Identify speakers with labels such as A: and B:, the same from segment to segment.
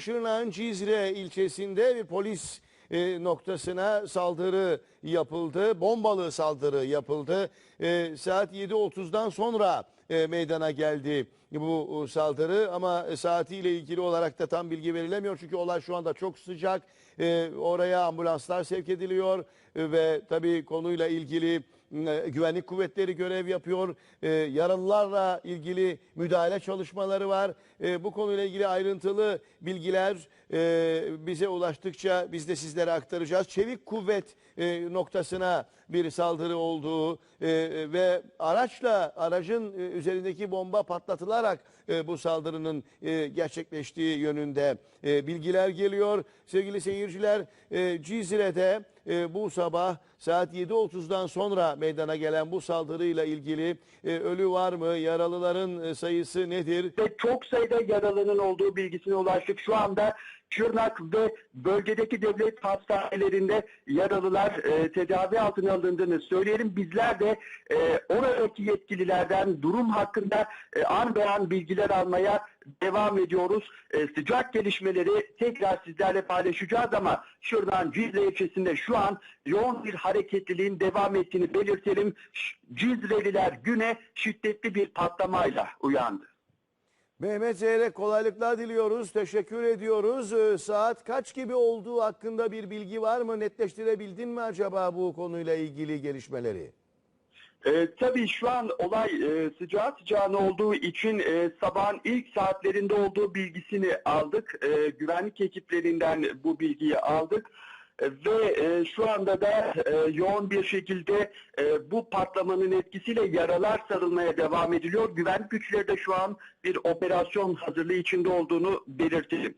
A: Şırnak'ın Cizre ilçesinde bir polis e, noktasına saldırı yapıldı. Bombalı saldırı yapıldı. E, saat 7.30'dan sonra e, meydana geldi bu e, saldırı ama saatiyle ilgili olarak da tam bilgi verilemiyor. Çünkü olay şu anda çok sıcak. E, oraya ambulanslar sevk ediliyor e, ve tabii konuyla ilgili e, güvenlik kuvvetleri görev yapıyor. E, yaralılarla ilgili müdahale çalışmaları var. E, bu konuyla ilgili ayrıntılı bilgiler e, bize ulaştıkça biz de sizlere aktaracağız. Çevik kuvvet e, noktasına bir saldırı olduğu e, ve araçla aracın e, üzerindeki bomba patlatılarak e, bu saldırının e, gerçekleştiği yönünde e, bilgiler geliyor. Sevgili seyirciler e, Cizre'de e, bu sabah saat 7.30'dan sonra meydana gelen bu saldırıyla ilgili e, ölü var mı? Yaralıların e, sayısı nedir?
B: çok sayıda yaralının olduğu bilgisine ulaştık. Şu anda Şırnak ve bölgedeki devlet hastanelerinde yaralılar e, tedavi altına alındığını söyleyelim. Bizler de e, oradaki yetkililerden durum hakkında e, an be an bilgiler almaya devam ediyoruz. E, sıcak gelişmeleri tekrar sizlerle paylaşacağız ama Şırnak Cizre ilçesinde şu an yoğun bir hareketliliğin devam ettiğini belirtelim. Cizreliler güne şiddetli bir patlamayla uyandı.
A: Mehmet Zeyrek kolaylıklar diliyoruz. Teşekkür ediyoruz. Ee, Saat kaç gibi olduğu hakkında bir bilgi var mı? Netleştirebildin mi acaba bu konuyla ilgili gelişmeleri?
B: Ee, tabii şu an olay e, sıcağı sıcağına olduğu için e, sabahın ilk saatlerinde olduğu bilgisini aldık. E, güvenlik ekiplerinden bu bilgiyi aldık. E, ve e, şu anda da e, yoğun bir şekilde e, bu patlamanın etkisiyle yaralar sarılmaya devam ediliyor. Güvenlik güçleri de şu an bir operasyon hazırlığı içinde olduğunu belirtelim.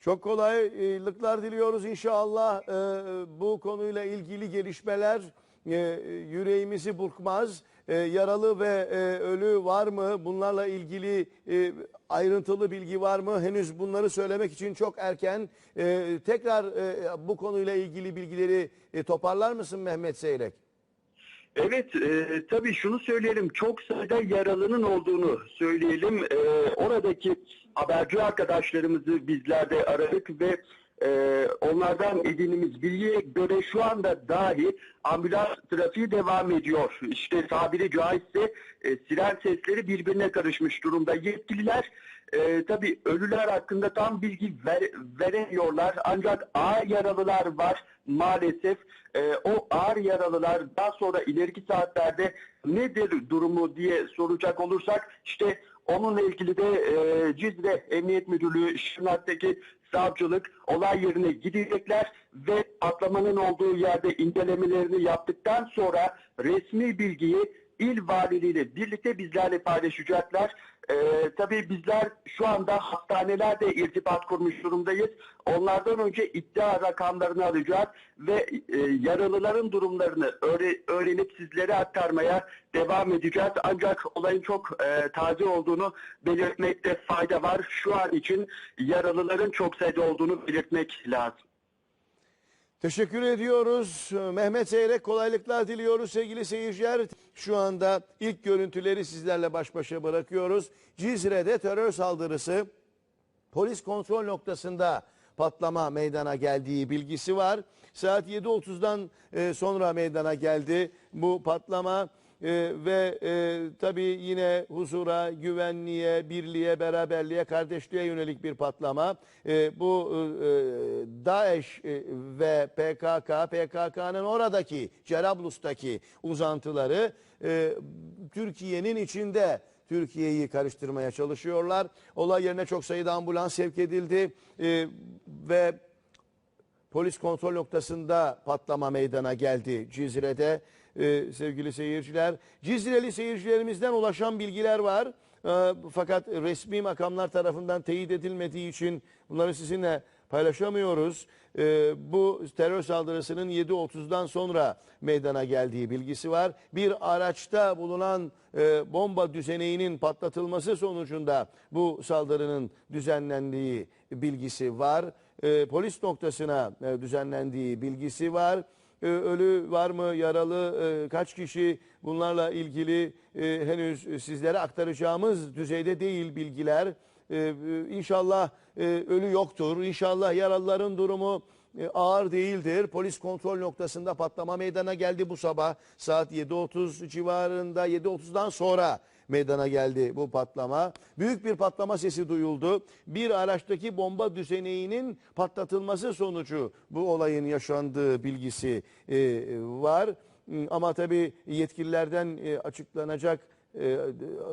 A: Çok kolaylıklar diliyoruz inşallah. Ee, Bu konuyla ilgili gelişmeler e, yüreğimizi burkmaz. Ee, Yaralı ve e, ölü var mı? Bunlarla ilgili e, ayrıntılı bilgi var mı? Henüz bunları söylemek için çok erken. Ee, Tekrar e, bu konuyla ilgili bilgileri e, toparlar mısın Mehmet Seyrek?
B: Evet, e, tabii şunu söyleyelim. Çok sayıda yaralının olduğunu söyleyelim. E, oradaki haberci arkadaşlarımızı bizler de aradık ve e, onlardan edindiğimiz bilgiye göre şu anda dahi ambulans trafiği devam ediyor. İşte tabiri caizse e, siren sesleri birbirine karışmış durumda. Yetkililer e, tabii ölüler hakkında tam bilgi ver, veremiyorlar. Ancak ağır yaralılar var maalesef. E, o ağır yaralılar daha sonra ileriki saatlerde nedir durumu diye soracak olursak işte onunla ilgili de e, Cizre Emniyet Müdürlüğü Şırnak'taki savcılık olay yerine gidecekler ve patlamanın olduğu yerde incelemelerini yaptıktan sonra resmi bilgiyi il valiliğiyle birlikte bizlerle paylaşacaklar. Ee, tabii bizler şu anda hastanelerde irtibat kurmuş durumdayız. Onlardan önce iddia rakamlarını alacağız ve e, yaralıların durumlarını öğre- öğrenip sizlere aktarmaya devam edeceğiz. Ancak olayın çok e, taze olduğunu belirtmekte fayda var. Şu an için yaralıların çok sayıda olduğunu belirtmek lazım.
A: Teşekkür ediyoruz. Mehmet Seyrek kolaylıklar diliyoruz sevgili seyirciler. Şu anda ilk görüntüleri sizlerle baş başa bırakıyoruz. Cizre'de terör saldırısı polis kontrol noktasında patlama meydana geldiği bilgisi var. Saat 7.30'dan e, sonra meydana geldi bu patlama E, ve e, tabii yine huzura, güvenliğe, birliğe, beraberliğe, kardeşliğe yönelik bir patlama. E, bu e, DAEŞ e, ve PKK, PKK'nın oradaki Cerablus'taki uzantıları e, Türkiye'nin içinde Türkiye'yi karıştırmaya çalışıyorlar. Olay yerine çok sayıda ambulans sevk edildi e, ve polis kontrol noktasında patlama meydana geldi Cizre'de e, sevgili seyirciler. Cizreli seyircilerimizden ulaşan bilgiler var. E, fakat resmi makamlar tarafından teyit edilmediği için bunları sizinle paylaşamıyoruz. E, bu terör saldırısının 7.30'dan sonra meydana geldiği bilgisi var. Bir araçta bulunan e, bomba düzeneğinin patlatılması sonucunda bu saldırının düzenlendiği bilgisi var. E, polis noktasına e, düzenlendiği bilgisi var. E, ölü var mı, yaralı e, kaç kişi bunlarla ilgili e, henüz sizlere aktaracağımız düzeyde değil bilgiler. E, inşallah e, ölü yoktur. İnşallah yaralıların durumu e, ağır değildir. Polis kontrol noktasında patlama meydana geldi bu sabah saat 7.30 civarında 7.30'dan sonra meydana geldi bu patlama. Büyük bir patlama sesi duyuldu. Bir araçtaki bomba düzeneğinin patlatılması sonucu bu olayın yaşandığı bilgisi e, var. Ama tabii yetkililerden e, açıklanacak e,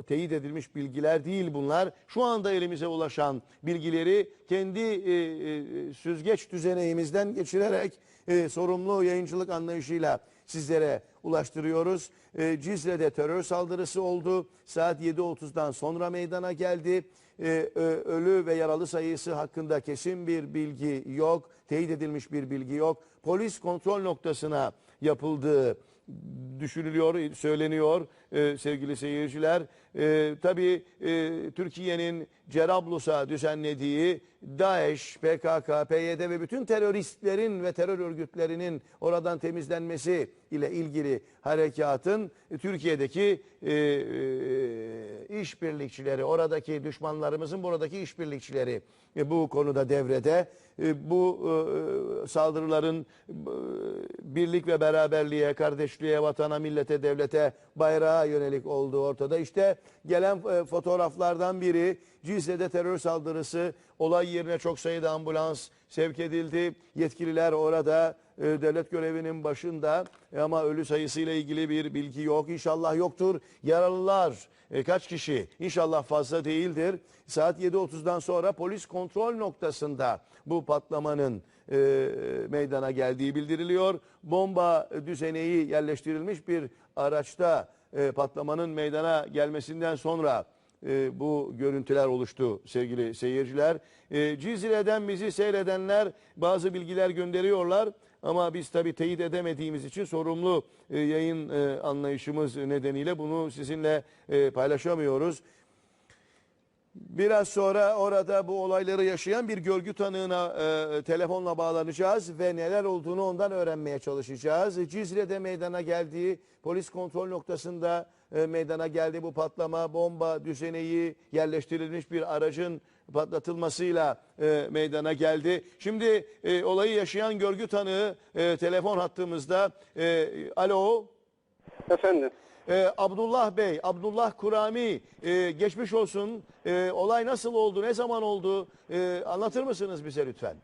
A: teyit edilmiş bilgiler değil bunlar. Şu anda elimize ulaşan bilgileri kendi e, e, süzgeç düzeneğimizden geçirerek e, sorumlu yayıncılık anlayışıyla sizlere ulaştırıyoruz. Cizre'de terör saldırısı oldu. Saat 7.30'dan sonra meydana geldi. Ölü ve yaralı sayısı hakkında kesin bir bilgi yok. Teyit edilmiş bir bilgi yok. Polis kontrol noktasına yapıldığı düşünülüyor, söyleniyor e, sevgili seyirciler. E, tabii e, Türkiye'nin Cerablus'a düzenlediği DAEŞ, PKK, PYD ve bütün teröristlerin ve terör örgütlerinin oradan temizlenmesi ile ilgili harekatın e, Türkiye'deki e, e, işbirlikçileri, oradaki düşmanlarımızın buradaki işbirlikçileri e, bu konuda devrede. E, bu e, saldırıların e, birlik ve beraberliğe, kardeşliğe, vatana, millete, devlete, bayrağa yönelik olduğu ortada. İşte gelen e, fotoğraflardan biri Cizre'de terör saldırısı, olay yerine çok sayıda ambulans sevk edildi. Yetkililer orada e, devlet görevinin başında E, ama ölü sayısıyla ilgili bir bilgi yok. İnşallah yoktur. Yaralılar e, kaç kişi? İnşallah fazla değildir. Saat 7.30'dan sonra polis kontrol noktasında bu patlamanın e, meydana geldiği bildiriliyor. Bomba düzeneği yerleştirilmiş bir araçta e, patlamanın meydana gelmesinden sonra e, bu görüntüler oluştu sevgili seyirciler. E, Cizre'den bizi seyredenler bazı bilgiler gönderiyorlar ama biz tabii teyit edemediğimiz için sorumlu e, yayın e, anlayışımız nedeniyle bunu sizinle e, paylaşamıyoruz. Biraz sonra orada bu olayları yaşayan bir görgü tanığına e, telefonla bağlanacağız ve neler olduğunu ondan öğrenmeye çalışacağız. Cizre'de meydana geldiği polis kontrol noktasında e, meydana geldi bu patlama bomba düzeneği yerleştirilmiş bir aracın patlatılmasıyla e, meydana geldi. Şimdi e, olayı yaşayan görgü tanığı e, telefon hattımızda. E, alo.
C: Efendim.
A: Ee, Abdullah Bey, Abdullah Kurami e, geçmiş olsun. E, olay nasıl oldu, ne zaman oldu? E, anlatır mısınız bize lütfen?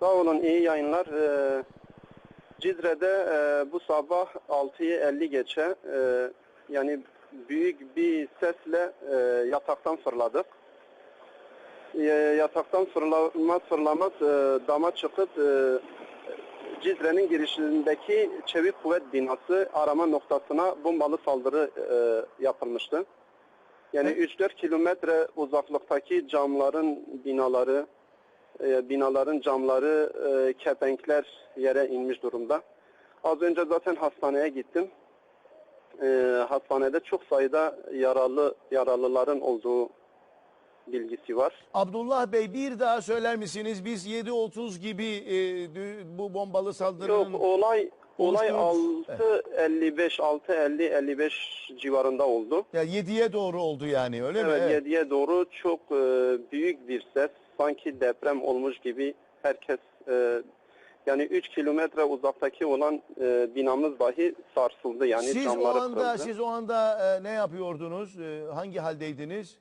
C: Sağ olun iyi yayınlar. Ee, Cizre'de e, bu sabah 6'yı 50 geçe e, yani büyük bir sesle e, yataktan fırladık. E, yataktan fırlamaz fırlamaz e, dama çıkıp e, Cizre'nin girişindeki Çevik Kuvvet binası arama noktasına bombalı saldırı e, yapılmıştı. Yani
A: Ne?
C: 3-4 kilometre uzaklıktaki camların binaları, e, binaların camları, e, kepenkler yere inmiş durumda. Az önce zaten hastaneye gittim. E, hastanede çok sayıda yaralı yaralıların olduğu bilgisi var.
A: Abdullah Bey bir daha söyler misiniz? Biz 7.30 gibi e, bu bombalı saldırının...
C: Yok olay olay
A: Oluştuğunuz-
C: 6.55 6.50 55 civarında oldu.
A: Ya 7'ye doğru oldu yani öyle mi?
C: Evet,
A: Evet.
C: 7'ye doğru çok e, büyük bir ses. Sanki deprem olmuş gibi herkes e, yani 3 kilometre uzaktaki olan e, binamız dahi sarsıldı. Yani
A: Siz o anda
C: kırıldı.
A: siz o anda e, ne yapıyordunuz? E, hangi haldeydiniz?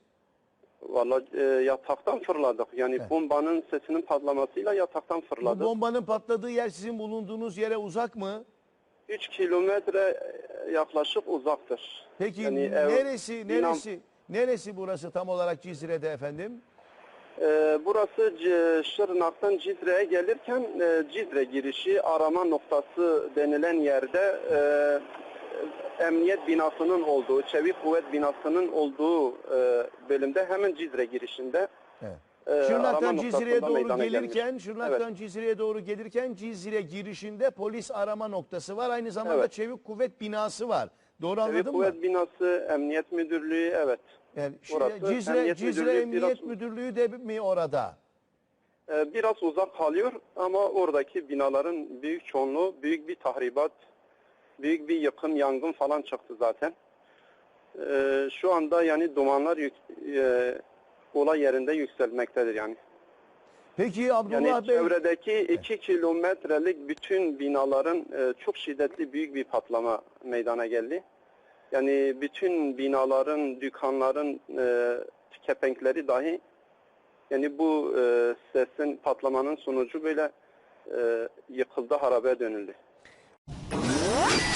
C: Vallahi e, yataktan fırladık. Yani
A: Evet.
C: bombanın sesinin patlamasıyla yataktan
A: Bu
C: fırladık.
A: bombanın patladığı yer sizin bulunduğunuz yere uzak mı?
C: 3 kilometre e, yaklaşık uzaktır.
A: Peki
C: Yani ev-
A: neresi
C: binam-
A: neresi neresi burası tam olarak Cizre'de efendim?
C: Ee, burası C- Şırnak'tan Cizre'ye gelirken e, Cizre girişi arama noktası denilen yerde e, emniyet binasının olduğu, çevik kuvvet binasının olduğu e, bölümde hemen Cizre girişinde
A: Evet.
C: e,
A: Şırnak'tan Cizre'ye doğru gelirken,
C: gelmiş.
A: Şırnak'tan Cizre'ye doğru gelirken Cizre girişinde polis arama noktası var. Aynı zamanda
C: Evet.
A: Çevik Kuvvet binası var. Doğru
C: Çevik
A: anladım mı?
C: kuvvet binası, emniyet müdürlüğü evet.
A: Yani
C: Orası
A: Cizre,
C: Emniyet
A: Cizre
C: Müdürlüğü
A: Emniyet
C: biraz-
A: Müdürlüğü de mi orada?
C: Ee, biraz uzak kalıyor ama oradaki binaların büyük çoğunluğu büyük bir tahribat, büyük bir yıkım, yangın falan çıktı zaten. Ee, şu anda yani dumanlar yük- e, olay yerinde yükselmektedir yani.
A: Peki Abdullah
C: Yani
A: Bey
C: çevredeki 2 kilometrelik bütün binaların e, çok şiddetli büyük bir patlama meydana geldi. Yani bütün binaların, dükkanların e, kepenkleri dahi yani bu e, sesin patlamanın sonucu böyle e, yıkıldı, harabe dönüldü. Whoa!